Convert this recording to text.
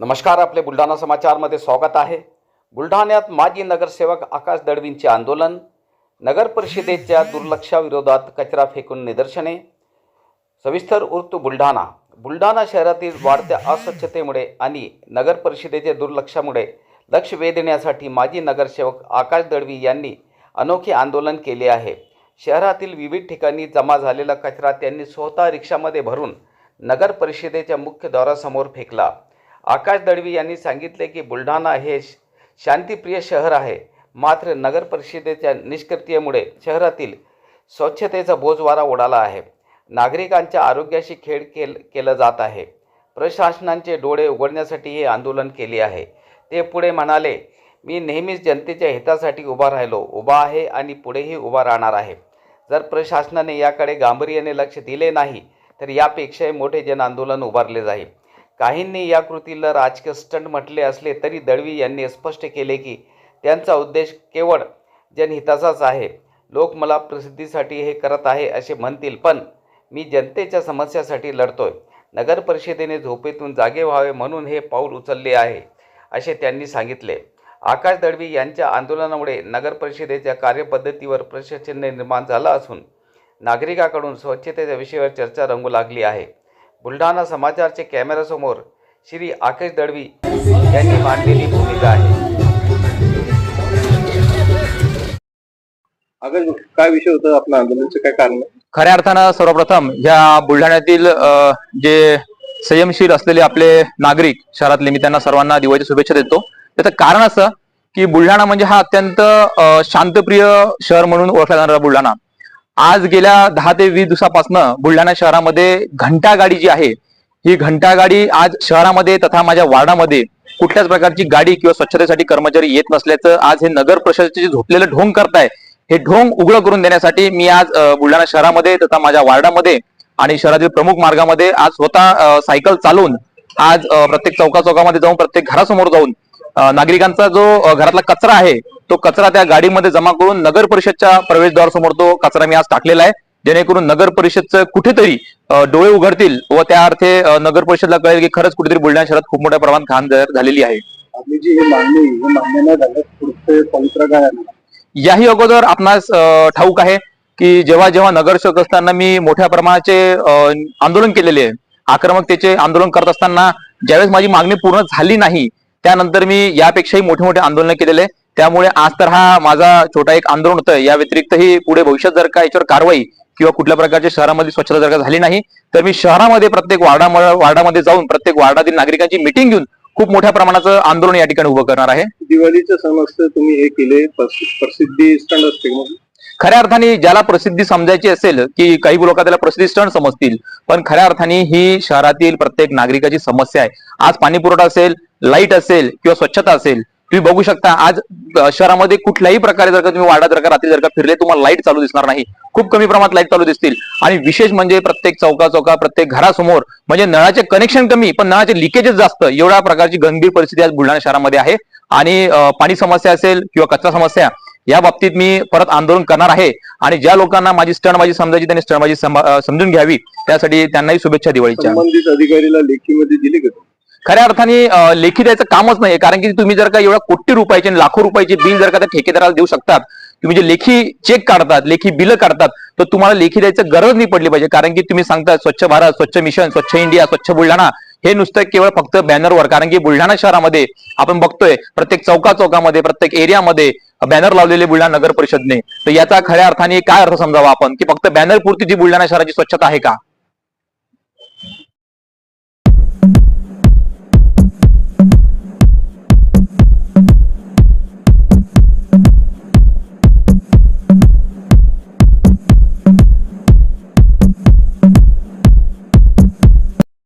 नमस्कार आपले बुलढाणा समाचारमध्ये स्वागत आहे. बुलढाण्यात माजी नगरसेवक आकाश दळवींचे आंदोलन नगर परिषदेच्या दुर्लक्षाविरोधात कचरा फेकून निदर्शने सविस्तर उर्तू बुलढाणा. बुलढाणा शहरातील वाढत्या अस्वच्छतेमुळे आणि नगर परिषदेच्या दुर्लक्षामुळे लक्ष वेधण्यासाठी माजी नगरसेवक आकाश दळवी यांनी अनोखे आंदोलन केले आहे. शहरातील विविध ठिकाणी जमा झालेला कचरा त्यांनी स्वतः रिक्षामध्ये भरून नगर परिषदेच्या मुख्य द्वारासमोर फेकला. आकाश दळवी यांनी सांगितले की बुलढाणा हे श- शांतिप्रिय शहर आहे. मात्र नगर परिषदेच्या शहरातील स्वच्छतेचा बोजवारा उडाला आहे. नागरिकांच्या आरोग्याशी खेळ केल केलं जात आहे. प्रशासनांचे डोळे उघडण्यासाठी हे आंदोलन केले आहे. ते पुढे म्हणाले मी नेहमीच जनतेच्या हितासाठी उभा राहिलो उभा आहे आणि पुढेही उभा राहणार आहे. जर प्रशासनाने याकडे गांभीर्याने लक्ष दिले नाही तर यापेक्षाही मोठे जन आंदोलन उभारले जाईल. काहींनी या कृतीला राजकीय स्टंट म्हटले असले तरी दळवी यांनी स्पष्ट केले की त्यांचा उद्देश केवळ जनहिताचाच आहे. लोक मला प्रसिद्धीसाठी हे करत आहे असे म्हणतील पण मी जनतेच्या समस्यासाठी लढतोय. नगर परिषदेने झोपेतून जागे व्हावे म्हणून हे पाऊल उचलले आहे असे त्यांनी सांगितले. आकाश दळवी यांच्या आंदोलनामुळे नगर परिषदेच्या कार्यपद्धतीवर प्रश्नचिन्ह निर्माण झाला असून नागरिकाकडून स्वच्छतेच्या विषयावर चर्चा रंगू लागली आहे. बुलढाणा समाचारचे कॅमेऱ्यासमोर श्री आकाश दळवी यांनी मांडलेली भूमिका आहे. अगं काय विषय होता आपल्या आंदोलनाचं काय कारण? खऱ्या अर्थानं सर्वप्रथम ह्या बुलढाण्यातील अ, जे संयमशील असलेले आपले नागरिक शहरातले मी त्यांना सर्वांना दिवाळीच्या शुभेच्छा देतो. त्याचं कारण असं की बुलढाणा म्हणजे हा अत्यंत शांतप्रिय शहर म्हणून ओळखला जाणारा बुलढाणा. आज गेल्या दहा ते वीस दिवसापासनं बुलढाणा शहरामध्ये घंटा गाडी जी आहे ही घंटा गाडी आज शहरामध्ये तथा माझ्या वार्डामध्ये कुठल्याच प्रकारची गाडी किंवा स्वच्छतेसाठी कर्मचारी येत नसल्याचं आज हे नगर प्रशासनाचे झोपलेलं ढोंग करताय हे ढोंग उघडं करून देण्यासाठी मी आज बुलढाणा शहरामध्ये तथा माझ्या वार्डामध्ये आणि शहरातील प्रमुख मार्गामध्ये आज स्वतः सायकल चालवून आज प्रत्येक चौका चौकामध्ये जाऊन प्रत्येक घरासमोर जाऊन नागरिकांचा जो घरातला कचरा आहे तो कचरा त्या गाडीमध्ये जमा करून नगर परिषदच्या प्रवेशद्वारासमोर तो कचरा मी आज टाकलेला आहे जेणेकरून नगर परिषदचं कुठेतरी डोळे उघडतील व त्या अर्थे नगर परिषदला कळेल की खरंच कुठेतरी बुलढाणा शहरात खूप मोठ्या प्रमाणात घाण झालेली आहे आपली जी ही मागणी ही मान्य न झाल्यास पुढचे पवित्र काय आहे? याही अगोदर आपणास अ, ठाऊक आहे की जेव्हा जेव्हा नगरसेवक असताना मी मोठ्या प्रमाणाचे अ, आंदोलन केलेले आहे आक्रमकतेचे आंदोलन करत असताना ज्यावेळेस माझी मागणी पूर्ण झाली नाही त्यानंतर मी यापेक्षाही मोठे मोठे आंदोलन केलेले. त्यामुळे आज तर हा माझा छोटा एक आंदोलन होतं. या व्यतिरिक्तही पुढे भविष्यात जर का याच्यावर कारवाई किंवा कुठल्या प्रकारच्या शहरामध्ये स्वच्छता जर का झाली नाही तर मी शहरामध्ये प्रत्येक वार्डा वार्डामध्ये जाऊन प्रत्येक वार्डातील नागरिकांची मिटिंग घेऊन खूप मोठ्या प्रमाणाचं आंदोलन या ठिकाणी उभं करणार आहे. दिवाळीचं समस्त तुम्ही हे केले. प्रसिद्धी स्टंट असते खऱ्या अर्थाने ज्याला प्रसिद्धी समजायची असेल की काही लोक त्याला प्रसिद्धी स्टंट समजतील पण खऱ्या अर्थाने ही शहरातील प्रत्येक नागरिकाची समस्या आहे. आज पाणी पुरवठा असेल लाइट असेल किंवा स्वच्छता असेल तुम्ही बघू शकता आज शहरामध्ये कुठल्याही प्रकारे जर का तुम्ही वाडा जर का रात्री जर का फिरले तुम्हाला लाइट चालू दिसणार नाही. खूप कमी प्रमाणात लाइट चालू दिसतील. आणि विशेष म्हणजे प्रत्येक चौका चौका प्रत्येक घरासमोर म्हणजे नळाचे कनेक्शन कमी पण नळाचे लिकेजेस जास्त एवढ्या प्रकारची गंभीर परिस्थिती आज बुलढाणा शहरामध्ये आहे. आणि पाणी समस्या असेल किंवा कचरा समस्या या बाबतीत मी परत आंदोलन करणार आहे. आणि ज्या लोकांना माझी स्टंटबाजी समजायची त्यांनी अ, समजून घ्यावी. त्यासाठी त्यांनाही शुभेच्छा दिवाळीच्या. अधिकारीला लेखीमध्ये दिली का? खऱ्या अर्थाने लेखी द्यायचं कामच नाही कारण की तुम्ही जर का एवढ्या कोटी रुपयाचे आणि लाखो रुपयाचे बिल जर का त्या ठेकेदाराला देऊ शकतात तुम्ही जे लेखी चेक काढतात लेखी बिलं काढतात तर तुम्हाला लेखी द्यायचं गरज नाही पडली पाहिजे. कारण की तुम्ही सांगता स्वच्छ भारत स्वच्छ मिशन स्वच्छ इंडिया स्वच्छ बुलढाणा हे नुसतं केवळ फक्त बॅनरवर कारण की बुलढाणा शहरामध्ये आपण बघतोय प्रत्येक चौका चौकामध्ये प्रत्येक एरियामध्ये बॅनर लावलेले बुलढाणा नगर परिषदने. तर याचा खऱ्या अर्थाने काय अर्थ समजावा आपण? की फक्त बॅनर पुरती जी बुलढाणा शहराची स्वच्छता आहे का?